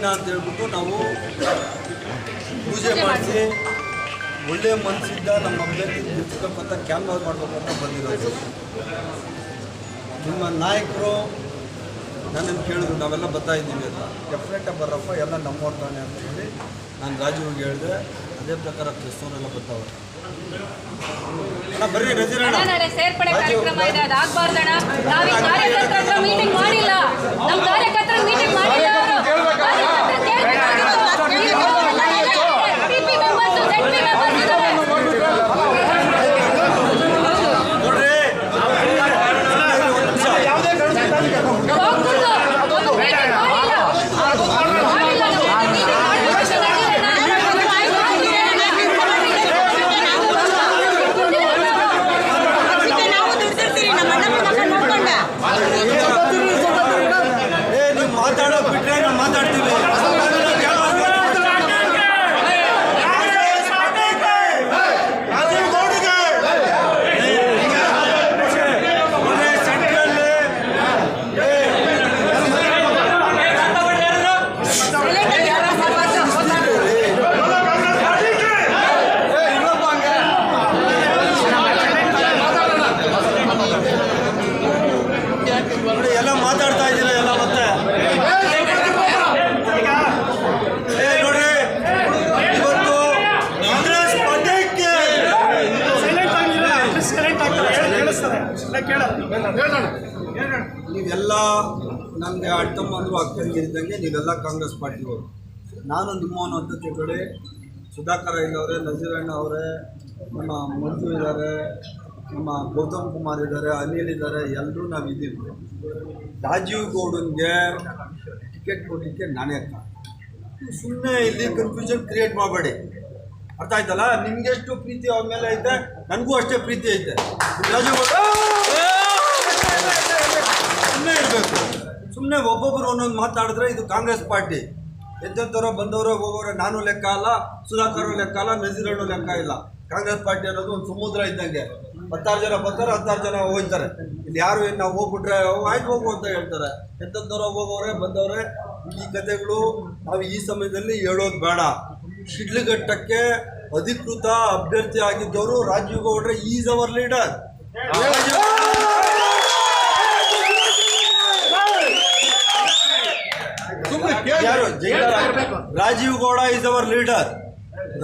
ದಿನ ಅಂತ ಹೇಳ್ಬಿಟ್ಟು ನಾವು ಪೂಜೆ ಮಾಡಿಸಿ ಒಳ್ಳೆಯ ಮನಸ್ಸಿಂದ ನಮ್ಮ ಅಭ್ಯರ್ಥಿ ನಿಲ್ಸ್ಬೇಕಂತ ಕ್ಯಾನ್ವಾಸ್ ಅಂತ ಬಂದಿರೋದು. ನಿಮ್ಮ ನಾಯಕರು ನನ್ನನ್ನು ಕೇಳಿದ್ರು ನಾವೆಲ್ಲ ಬರ್ತಾ ಇದ್ದೀವಿ ಅಂತ. ಡೆಫಿನೆಟಾಗಿ ಬರಪ್ಪ ಎಲ್ಲ ನಮ್ಮವ್ರ ತಾನೆ ಅಂತ ಹೇಳಿ ನಾನು ರಾಜೀವ್ಗೆ ಹೇಳಿದೆ. ಅದೇ ಪ್ರಕಾರ ಕ್ರಿಸ್ತವರೆಲ್ಲ ಬರ್ತಾವೆ ಬರ್ರಿ ನಾಳೆ ಸೇರ್ಪಡೆ ಕಾರ್ಯಕ್ರಮ ಇದೆ ಅದಾಗಬಾರ್ದಣ್ಣ ನಾವು ಈ ಕಾರ್ಯಕರ್ತರ ಮೀಟಿಂಗ್ ಮಾಡಿಲ್ಲ ನಮ್ಮ ಕಾರ್ಯಕರ್ತರ ಮೀಟಿಂಗ್ ಮಾಡಿಲ್ಲ ಅವರು. ಕಾರ್ಯಕರ್ತರು ಕೇಳ್ಬೇಕಾಗಿತ್ತು. TP members, ZP members ಇದ್ದಾರೆ. ನೋಡ್ರಿ ಒಂದು ನಿಮಿಷ ಹೋಗ್ತಿದ್ದು ಒಂದು ಮೀಟಿಂಗ್ ಮಾಡಿಲ್ಲ. ಮಾಡಿಲ್ಲ ನಾವು. ನೀನು ಕಾರ್ಯಕರ್ತರು ಅದಕ್ಕೆ ನಾವು ದುಡ್ದಿರ್ತೀವಿ ನಮ್ಮ ಅಣ್ಣ ಮಕ್ಕಳು ನೋಡ್ಕೊಂಡ ಏ ನೀವು ಮಾತಾಡೋ ಬಿಟ್ರೆ ನಾವು ಮಾತಾಡ್ತೀವಿ ಒಳ್ಳೆ ಸೆಂಟ್ರಲ್ಲಿ ನೋಡಿ ಎಲ್ಲ ಮಾತಾಡ್ತಾ ಇದ್ದೀರಾ ಎಲ್ಲ ಮತ್ತೆ? ಏ ನೋಡ್ರಿ ಇವತ್ತು ಕಾಂಗ್ರೆಸ್ ಪಂಚಾಯತ್ಗೆ ನೀವೆಲ್ಲ ನನಗೆ ಅಡ್ತಮ್ಮಂದ್ರು ಅಕ್ಕರಿಗೆ ಇದ್ದಂಗೆ ನೀವೆಲ್ಲ ಕಾಂಗ್ರೆಸ್ ಪಾರ್ಟಿಯವರು ನಾನು ನಿಮ್ಮವನು ಅಂತ ತಿಳ್ಕೊಳ್ಳಿ ಸುಧಾಕರ ಅವರೇ ನಜೀರಣ್ಣ ಅವರೇ ನಮ್ಮ ಮಂಜು ಇದ್ದಾರೆ ನಮ್ಮ ಗೌತಮ್ ಕುಮಾರ್ ಇದ್ದಾರೆ, ಅನಿಲ್ ಇದ್ದಾರೆ ಎಲ್ಲರೂ ನಾವು ಇದ್ದೀವಿ. ರಾಜೀವ್ ಗೌಡನ್ಗೆ ಟಿಕೆಟ್ ಕೊಡಲಿಕ್ಕೆ ನಾನೇ ಸುಮ್ಮನೆ ಇಲ್ಲಿ ಕನ್ಫ್ಯೂಷನ್ ಕ್ರಿಯೇಟ್ ಮಾಡಬೇಡಿ. ಅರ್ಥ ಆಯ್ತಲ್ಲ? ನಿಮ್ಗೆಷ್ಟು ಪ್ರೀತಿ ಅವ್ರ ಮೇಲೆ ಐತೆ, ನನಗೂ ಅಷ್ಟೇ ಪ್ರೀತಿ ಐತೆ. ರಾಜೀವ್ ಸುಮ್ಮನೆ ಇರಬೇಕು. ಸುಮ್ಮನೆ ಒಬ್ಬೊಬ್ಬರು ಒಂದೊಂದು ಮಾತಾಡಿದ್ರೆ ಇದು ಕಾಂಗ್ರೆಸ್ ಪಾರ್ಟಿ. ಎಂತೆಂಥವ್ರೋ ಬಂದವರು ಹೋಗೋರೋ ನಾನು ಲೆಕ್ಕ ಅಲ್ಲ, ಸುಧಾಕರ್ ಲೆಕ್ಕ ಅಲ್ಲ ನಜೀರಣ್ಣು ಲೆಕ್ಕ ಇಲ್ಲ. ಕಾಂಗ್ರೆಸ್ ಪಾರ್ಟಿ ಅನ್ನೋದು ಒಂದು ಸಮುದ್ರ ಇದ್ದಂಗೆ. ಹತ್ತಾರು ಜನ ಬರ್ತಾರೆ ಹತ್ತಾರು ಜನ ಹೋಗ್ತಾರೆ. ಇಲ್ಲಿ ಯಾರು ಏನು ನಾವು ಹೋಗ್ಬಿಟ್ರೆ "ಓ, ಆಯ್ತು ಹೋಗು ಅಂತ ಹೇಳ್ತಾರೆ. ಎಂತೆಂಥವ್ರೋ ಹೋಗೋರೆ ಬಂದವ್ರೆ ಈ ಕಥೆಗಳು ನಾವು ಈ ಸಮಯದಲ್ಲಿ ಹೇಳೋದು ಬೇಡ. ಶಿಡ್ಲಘಟ್ಟಕ್ಕೆ ಅಧಿಕೃತ ಅಭ್ಯರ್ಥಿ ಆಗಿದ್ದವರು ರಾಜೀವ್ ಗೌಡ್ರೆ is our leader Rajeev Gowda is our leader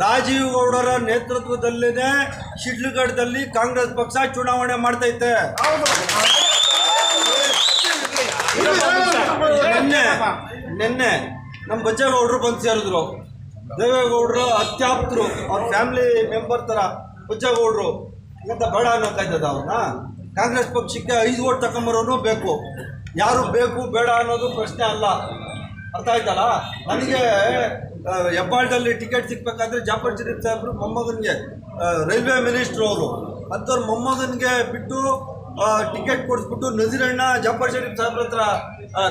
Rajeev ಗೌಡರ ನೇತೃತ್ವದಲ್ಲಿನೇ ಶಿಡ್ಲಘಟ್ಟದಲ್ಲಿ ಕಾಂಗ್ರೆಸ್ ಪಕ್ಷ ಚುನಾವಣೆ ಮಾಡ್ತೈತೆ. ನಿನ್ನೆ ನಿನ್ನೆ ನಮ್ಮ ಬಚ್ಚೇಗೌಡರು ಬಂದು ಸೇರಿದ್ರು. ದೇವೇಗೌಡರು ಅತ್ಯಾಪ್ತರು, ಅವ್ರ ಫ್ಯಾಮಿಲಿ ಮೆಂಬರ್ ಥರ ಬಚ್ಚೇಗೌಡರು. ಅಂತ ಬೇಡ ಅನ್ನೋಕ್ಕಾಯ್ತದ ಅವ್ರನ್ನ ಕಾಂಗ್ರೆಸ್ ಪಕ್ಷಕ್ಕೆ ಐದು ಓಟ್ ತಗೊಂಬರೋನು ಬೇಕು. ಯಾರು ಬೇಕು ಬೇಡ ಅನ್ನೋದು ಪ್ರಶ್ನೆ ಅಲ್ಲ. ಅರ್ಥ ಆಯ್ತಲ್ಲ? ನನಗೆ ಹೆಬ್ಬಾಳದಲ್ಲಿ ಟಿಕೆಟ್ ಸಿಗ್ಬೇಕಾದ್ರೆ ಜಾಫರ್ ಶರೀಫ್ ಸಾಹೇಬ್ರು ಮೊಮ್ಮಗನಿಗೆ ರೈಲ್ವೆ ಮಿನಿಸ್ಟ್ರು ಅವರು. ಅಂಥವ್ರು ಮೊಮ್ಮಗನಿಗೆ ಬಿಟ್ಟು ಟಿಕೆಟ್ ಕೊಡಿಸ್ಬಿಟ್ಟು ನಜೀರಣ್ಣ ಜಾಫರ್ ಶರೀಫ್ ಸಾಹೇಬ್ರ ಹತ್ರ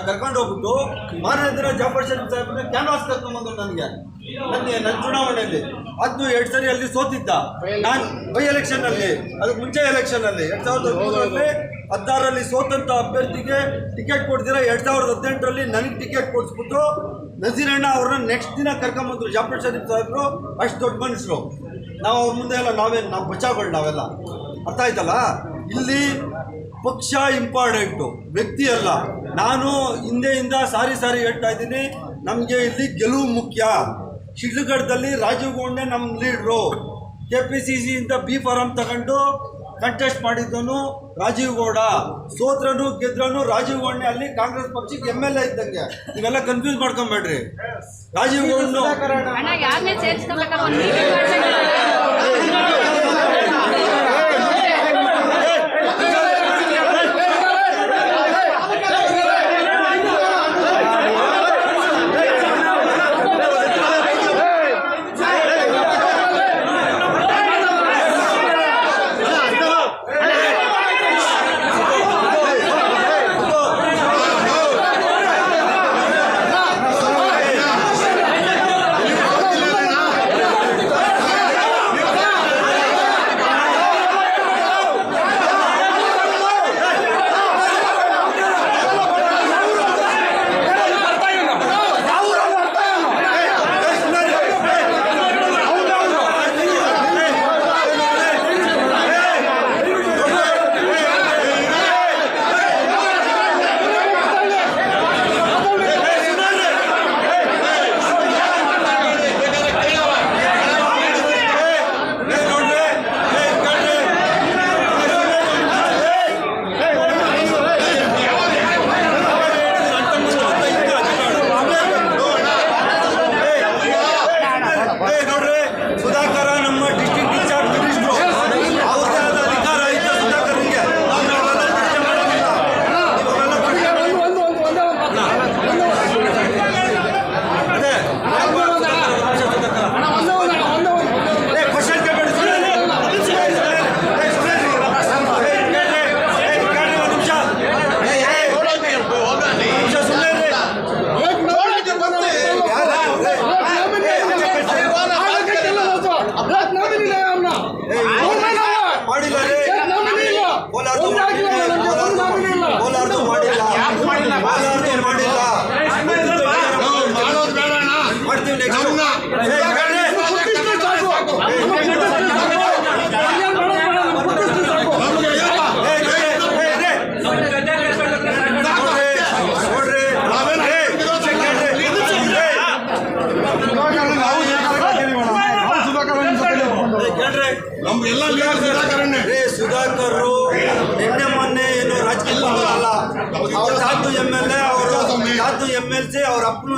ಕರ್ಕೊಂಡು ಹೋಗ್ಬಿಟ್ಟು ಮಾರನೇ ದಿನ ಜಾಫರ್ ಶರೀಫ್ ಸಾಹೇಬ್ರನ್ನ ಕ್ಯಾನ್ವಾಸ್ ಕರ್ಕೊಂಬಂದ್ರು ನನಗೆ. ನನಗೆ ನನ್ನ ಚುನಾವಣೆಯಲ್ಲಿ. ಅದು ಎರಡು ಸರಿ ಅಲ್ಲಿ ಸೋತಿದ್ದ. ನಾನು ಬೈ ಎಲೆಕ್ಷನಲ್ಲಿ ಅದಕ್ಕೆ ಮುಂಚೆ ಎಲೆಕ್ಷನಲ್ಲಿ ಎರಡು ಸಾವಿರದ ಹದಿಮೂರರಲ್ಲಿ ಹದಿನಾರರಲ್ಲಿ ಸೋತಂಥ ಅಭ್ಯರ್ಥಿಗೆ ಟಿಕೆಟ್ ಕೊಡ್ದಿರ ಎರಡು ಸಾವಿರದ ಹದಿನೆಂಟರಲ್ಲಿ ನನಗೆ ಟಿಕೆಟ್ ಕೊಡಿಸ್ಬಿಟ್ಟು ನಜೀರಣ್ಣ ಅವ್ರನ್ನ ನೆಕ್ಸ್ಟ್ ದಿನ ಕರ್ಕೊಂಬಂದ್ರು ಜಾಫರ್ ಶರೀಫ್ ಸಾಹೇಬ್ರು ಅಷ್ಟು ದೊಡ್ಡ ಮನುಷ್ಯರು ನಾವು ಅವ್ರ ಮುಂದೆ ಎಲ್ಲ ನಾವೇನು, ನಾವು ಬಚಾಗಳು ನಾವೆಲ್ಲ. ಅರ್ಥ ಆಯ್ತಲ್ಲ? ಇಲ್ಲಿ ಪಕ್ಷ ಇಂಪಾರ್ಟೆಂಟು ವ್ಯಕ್ತಿ ಅಲ್ಲ. ನಾನು ಹಿಂದೆಯಿಂದ ಸಾರಿ ಸಾರಿ ಹೇಳ್ತಾ ಇದ್ದೀನಿ. ನಮಗೆ ಇಲ್ಲಿ ಗೆಲುವು ಮುಖ್ಯ. ಶಿಡ್ಲಘಟ್ಟದಲ್ಲಿ ರಾಜೀವ್ ಗೌಂಡೆ ನಮ್ಮ ಲೀಡ್ರು. ಕೆ ಪಿ ಸಿ ಸಿಯಿಂದ ಬಿ ಫಾರಂ ತಗೊಂಡು ಕಂಟೆಸ್ಟ್ ಮಾಡಿದ್ದನು ರಾಜೀವ್ ಗೌಡ. ಸೋತ್ರನು ಗೆದ್ರನು ರಾಜೀವ್ ಗೌಡ್ನೆ ಅಲ್ಲಿ ಕಾಂಗ್ರೆಸ್ ಪಕ್ಷಕ್ಕೆ ಎಂ ಎಲ್ ಎ ಇದ್ದಂಗೆ. ನೀವೆಲ್ಲ ಕನ್ಫ್ಯೂಸ್ ಮಾಡ್ಕೊಂಬೇಡ್ರಿ. ರಾಜೀವ್ ಗೌಡ್ನು ಮಾಡಿಲ್ಲ ಕೋಲಾರದು ಮಾಡಿಲ್ಲ ಕೋಲಾರದು ಮಾಡಿಲ್ಲ ಕೋಲಾರದು ಮಾಡಿಲ್ಲ ಮಾಡ್ತೀವಿ ನೆಕ್ಸ್ಟ್ ಸುಧಾಕರ್ ನಿನ್ನೆ ಮೊನ್ನೆ ಏನು ರಾಜಕೀಯ ಅಲ್ಲ. ಅವ್ರ ತಾತು ಎಂ ಎಲ್ ಎ ಅವರು ತಾತು ಎಂ ಎಲ್ ಸಿ ಅವ್ರ ಅಪ್ಪನು